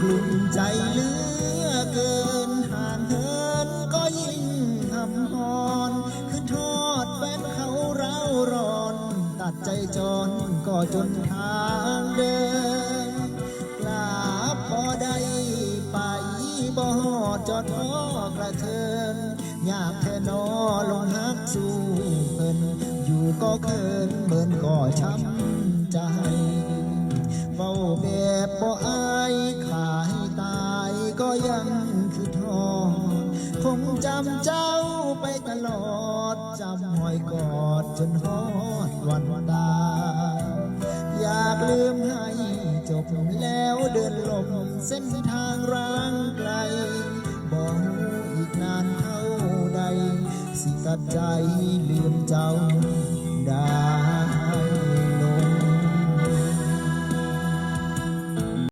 กลุ่มใจเหลือเกินห่างเหินก็ยิ่งทำหอนคือทอดแฟนเขาเร้าร้อน ตัดใจจรก็จนทางเดินกลาบพอได้ไปบ่ฮอดจอดฮอกระเทินอยากแค่นอลงหักสู่เพิ่นอยู่ก็เคินเบิ่นก็ช้ำใจเฝ้าแบบบ่อ ก็ยังคือทอคงจำเจ้าไปตลอด จำหอยกอดจนฮอดวันตาอยากลืมให้จบแล้วเดินลบเส้นทางร้างไกลบอกอีกนานเท่าใด สิตัดใจลืมเจ้าได้